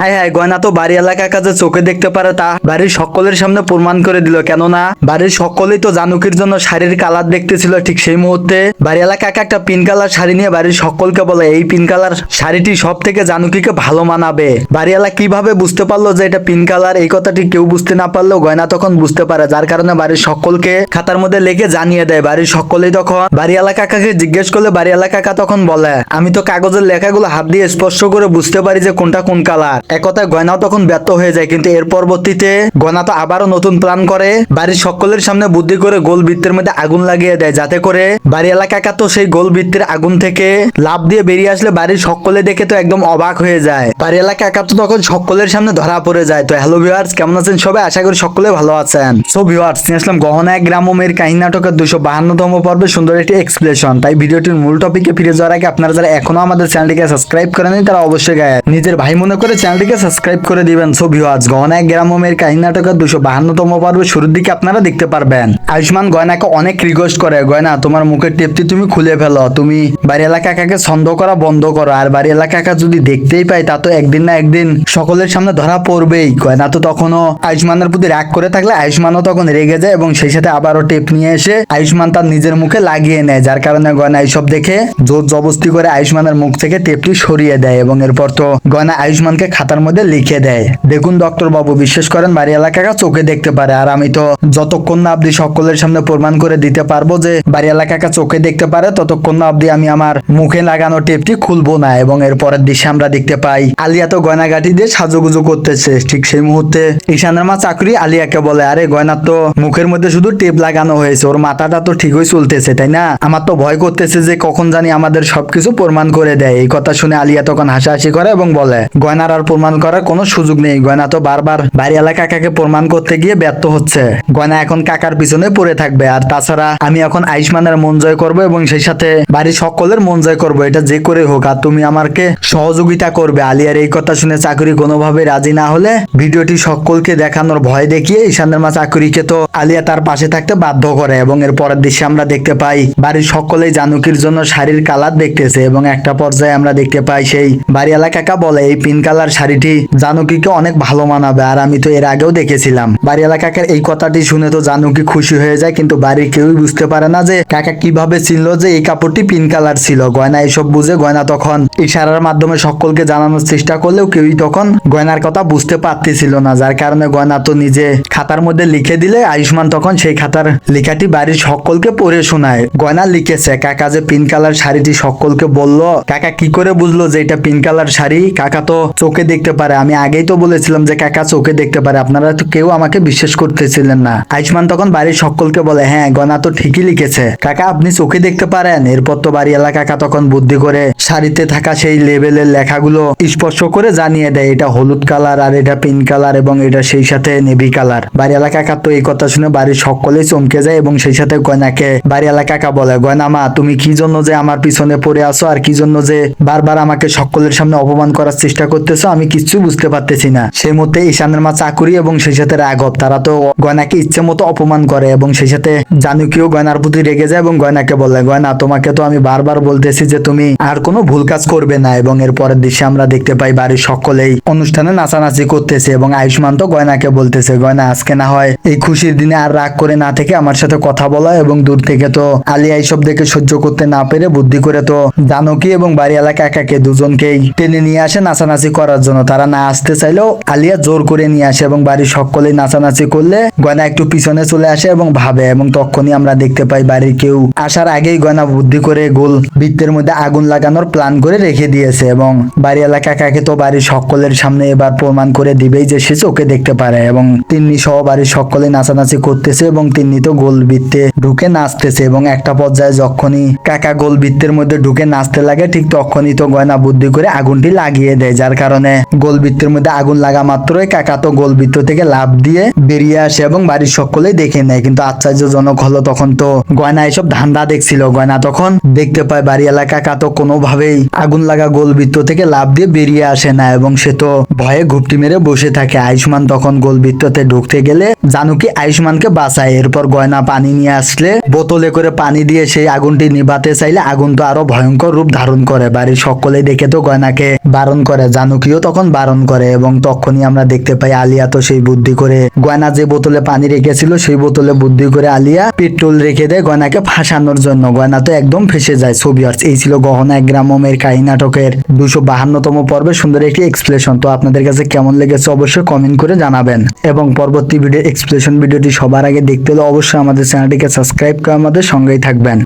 হায় হায়, গয়না তো বাড়ি এলাকার কাছে চোখে দেখতে পারে তা। বাড়ির সকলের সামনে প্রমাণ করে দিল কেননা, বাড়ির সকলেই তো জানুকির জন্য শাড়ির কালার দেখতেছিল ঠিক সেই মুহূর্তে। বাড়ি এলাকা একটা পিন কালার শাড়ি নিয়ে বাড়ির সকলকে বলে, এই পিন কালার শাড়িটি সব থেকে জানুকিকে ভালো মানাবে। বাড়িওয়ালা কীভাবে বুঝতে পারল যে এটা পিন কালার, এই কথাটি কেউ বুঝতে না পারলেও গয়না তখন বুঝতে পারে, যার কারণে বাড়ির সকলকে খাতার মধ্যে লিখে জানিয়ে দেয়। বাড়ির সকলেই তখন বাড়িওয়ালা কাকাকে জিজ্ঞেস করলে বাড়িওয়ালা কাকা তখন বলে, আমি তো কাগজের লেখাগুলো হাত দিয়ে স্পর্শ করে বুঝতে পারি যে কোনটা কোন কালার। এক কথায় গয়নাও তখন ব্যর্থ হয়ে যায়, কিন্তু এর পরবর্তীতে গয়না তো আবারও নতুন প্ল্যান করে। বাড়ির সকলের সামনে বুদ্ধি করে গোল বৃত্তের মধ্যে আগুন লাগিয়ে দেয়, যাতে করে বাড়ি এলাকা তো সেই গোল বৃত্তের আগুন থেকে লাভ দিয়ে বেরিয়ে আসলে বাড়ির সকলে দেখে তো একদম অবাক হয়ে যায়। বাড়িওয়ালা কাকা তো তখন সকলের সামনে ধরা পড়ে যায়। তো হ্যালো ভিউয়ার্স কেমন আছেন সবাই? আশা করি সকলে ভালো আছেন। সো ভিউয়ার্স নিয়ে আসলাম গহনা এক গ্রাম মেয়ের কাহিনী নাটকের দুশো বাহান্নতম পর্বে সুন্দর একটি এক্সপ্লেশন তাই ভিডিওটির মূল টপিকে ফিরে যাওয়ার আগে আপনারা যারা এখনও আমাদের চ্যানেলটিকে সাবস্ক্রাইব করেনি তারা অবশ্যই গায়ে নিজের ভাই মনে করে চ্যানেলটিকে সাবস্ক্রাইব করে দিবেন। সো ভিউয়ার্স গহনা এক গ্রাম ও মেয়ের কাহিনী নাটকের দুশো বাহান্নতম পর্বে শুরুর দিকে আপনারা দেখতে পারবেন। আয়ুষ্মান গয়নাকে অনেক রিকোয়েস্ট করে, গয়না, তোমার মুখের টেপটি তুমি খুলে ফেলো। তুমি বাড়ি এলাকা কাকে ছন্দ করা বন্ধ করো? আর বাড়ি এলাকা কাকা যদি দেখতেই পাই, তা তো একদিন না একদিন সকলের সামনে ধরা পড়বেই। গয়না তো তখনও আয়ুষ্মানের প্রতি রাগ করে থাকলে আয়ুষ্মানও তখন রেগে যায় এবং সেই সাথে আবারও টেপ নিয়ে এসে আয়ুষ্মান তার নিজের মুখে লাগিয়ে নেয়, যার কারণে গয়না এইসব দেখে জোর জবস্তি করে আয়ুষ্মানের মুখ থেকে টেপটি সরিয়ে দেয় এবং এরপর তো গয়না আয়ুষ্মানকে খাতার মধ্যে লিখে দেয়। দেখুন ডক্টর বাবু বিশ্বাস করেন, বাড়ি এলাকাকা চোখে দেখতে পারে। আর আমি তো যতক্ষণ না অব্দি সকলের সামনে প্রমাণ করে দিতে পারব যে বাড়ি এলাকাকা চোখে দেখতে পারে, ততক্ষণ না অব্দি আমি আমার মুখে লাগানো টেপটি খুলবো না এবং এর পরের দৃশ্যে আমরা দেখতে পাই, আলিয়া তো গয়নাগাটি দিয়ে সাজুগুজু করতেছে। ঠিক সেই মুহূর্তে ঈশানের মা চাকরি আলিয়াকে বলে, আরে গয়নার তো মুখের মধ্যে শুধু টেপ লাগানো হয়েছে, ওর মাথাটা তো ঠিকই চলতেছে, তাই না? আমার তো ভয় করতেছে যে কখন জানি আমাদের সবকিছু প্রমাণ করে দেয়। এই কথা শুনে আলিয়া তখন হাসাহাসি করে এবং বলে, গয়নার আর প্রমাণ করার কোনো সুযোগ নেই। গয়না তো বারবার বাড়িওয়ালা কাকাকে প্রমাণ করতে গিয়ে ব্যর্থ হচ্ছে। গয়না এখন কাকার পিছনে পড়ে থাকবে। আর তাছাড়া আমি এখন আয়ুষ্মানের মন জয় করব এবং সেই সাথে বাড়ির সকলের মন জয় করব। এটা যে করে হোক। আর তুমি আমাকে সহযোগিতা করবে। আলিয়ার এই কথা শুনে চাকরি কোনোভাবে রাজি না হলে ভিডিওটি সকলকে দেখানোর ভয় দেখিয়ে ঈশানের মা চাকরিকে তো আলিয়া তার পাশে থাকতে বাধ্য করে এবং এর পরের দৃশ্যে আমরা দেখতে পাই বাড়ির সকলেই জানুকির জন্য শাড়ির কালার দেখতেছে এবং একটা পর্যায়ে আমরা দেখতে পাই সেই বাড়িওয়ালা কাকা বলে, এই পিন কালার শাড়িটি জানুকিকে অনেক ভালো মানাবে, আর আমি তো এর আগেও দেখেছিলাম। বাড়িওয়ালা কাকার এই কথাটি শুনে তো জানুকি খুশি হয়ে যায়, কিন্তু বাড়ির কেউই বুঝতে পারে না যে কাকা কীভাবে ছিল যে এই কাপড়টি পিন কালার ছিল। গয়না এসব বুঝে গয়না তখন ইশারার মাধ্যমে সকলকে জানানোর চেষ্টা করলেও কেউই তখন গয়নার কথা বুঝতে পারতেছিল না। যার কারণে গয়না তো নিজে খাতার মধ্যে লিখে দিলে আয়ুষ্মান তখন সেই খাতার লেখাটি বাড়ির সকলকে পড়ে শোনায়। গয়না লিখেছে, কাকা যে পিন কালার শাড়িটি সকলকে বলল, কাকা কি করে বুঝলো যে এটা পিন কালার শাড়ি? কাকা তো চোখে দেখতে পারে। আমি আগেই তো বলেছিলাম যে কাকা চোখে দেখতে পারে। আপনারা তো কেউ আমাকে বিশ্বাস করতেছিলেন না। আয়ুষ্মান তখন বাড়ির সকলকে বলে হ্যাঁ গয়না তো ঠিকই লিখেছে। কাকা, আপনি চোখে দেখতে পারেন? এরপর তো বাড়ি এলাকা কাকা তখন বুদ্ধি করে শাড়িতে থাকা সেই লেভেলের লেখাগুলো স্পর্শ করে জানিয়ে দেয়, এটা হলুদ কালার আর এটা পিঙ্ক কালার এবং এটা সেই সাথে নেভি কালার। বাড়িওয়ালা কাকা তো এই কথা শুনে বাড়ির সকলেই চমকে যায় এবং সেই সাথে গয়নাকে বাড়িওয়ালা কাকা বলে, গয়না মা, তুমি কি জন্য যে আমার পিছনে পড়ে আসো আর কি জন্য যে বারবার আমাকে সকলের সামনে অপমান করার চেষ্টা করতেছো? আমি কিচ্ছু বুঝতে পারতেছি না। সেই মধ্যে ঈশানের মা চাকুরি এবং সেই সাথে রাঘব। তারা তো গয়নাকে ইচ্ছে মতো অপমান করে এবং সেই সাথে জানুকিও গয়নার প্রতি রেগে যায় এবং গয়নাকে বলে, গয়না, তোমাকে তো আমি বারবার বলতেছি যে তুমি আর কোনো ভুল কাজ করবে না। এবং এর পরের দৃশ্যে আমরা দেখতে পাই বাড়ির সকলেই অনুষ্ঠানে নাচানাচি করতেছে এবং আয়ুষ্মান তো গয়নাকে বলতেছে, গয়না, আজকে না হয় এই খুশির দিনে আর রাগ করে না থেকে আমার সাথে কথা বলা এবং দূর থেকে তো আলিয়া এইসব দেখে সহ্য করতে না পেরে বুদ্ধি করে তো জানকি এবং বাড়ি এলাকা একাকে দুজনকেই টেনে নিয়ে আসে নাচানাচি করার জন্য। তারা না আসতে চাইলেও আলিয়া জোর করে নিয়ে আসে এবং বাড়ির সকলেই নাচানাচি করলে গয়না একটু পিছনে চলে আসে এবং ভাবে এবং তখনই আমরা দেখতে পাই বাড়ির কেউ আসার আগেই গয়না বুদ্ধি করে গোল বৃত্তের মধ্যে আগুন লাগানোর প্ল্যান করে রেখে দিয়েছে এবং বাড়ি এলাকা কাকে তো বাড়ির সকলের সামনে এবার প্রমাণ করে দিবেই যে সে চোখে দেখতে পারে এবং তিন্নি সহ বাড়ির সকলে নাচানাচি করতেছে এবং তিন্নি তো গোল বৃত্তে ঢুকে নাচতেছে এবং একটা পর্যায়ে যখনই কাকা গোল বৃত্তের মধ্যে ঢুকে নাচতে লাগে, ঠিক তখনই তো গয়না বুদ্ধি করে আগুনটি লাগিয়ে দেয়, যার কারণে গোল বৃত্তের মধ্যে আগুন লাগা মাত্রই কাকা তো গোল বৃত্ত থেকে লাভ দিয়ে বেরিয়ে আসে এবং বাড়ির সকলেই দেখে নেয়। কিন্তু আশ্চর্যজনক হলো তখন তো গয়না এসব ধান্দা দেখছিল। গয়না তখন দেখতে পায় বাড়ি এলাকা কাকা তো কোনোভাবেই আগুন লাগা গোল বৃত্ত থেকে লাভ দিয়ে বেরিয়ে আসে না এবং সে তো ভয়ে ঘুপটি মেরে বসে থাকে। আয়ুষ্মান তখন গোল বৃত্ততে ঢুকতে গেলে জানুকি আয়ুষ্মানকে বাঁচায়। এরপর গয়না পানি নিয়ে আসলে বোতলে করে পানি দিয়ে সেই আগুনটি নিভাতে চাইলে আগুন তো আরও ভয়ঙ্কর রূপ ধারণ করে। বাড়ির সকলে দেখে তো গয়নাকে বারণ করে। জানুকিও তখন বারণ করে এবং তখনই আমরা দেখতে পাই আলিয়া তো সেই বুদ্ধি করে গয়না যে বোতলে পানি রেখেছিল সেই বোতলে বুদ্ধি করে আলিয়া পেট্রোল রেখে দেয় গয়নাকে ফাঁসানোর জন্য। গয়না তো একদম ফেসে যায় আর এই ছিল গহনা এক গ্রামের কাহিনী নাটকের দুশো বাহান্নতম পর্বে সুন্দর একটি এক্সপ্লেশন তো আপনাদের কাছে কেমন লেগেছে অবশ্যই কমেন্ট করে জানাবেন। এবং পরবর্তী ভিডিও এক্সপ্লেশন ভিডিওটি সবার আগে দেখতে হলে অবশ্যই আমাদের চ্যানেলটিকে সাবস্ক্রাইব করে আমাদের সঙ্গেই থাকবেন।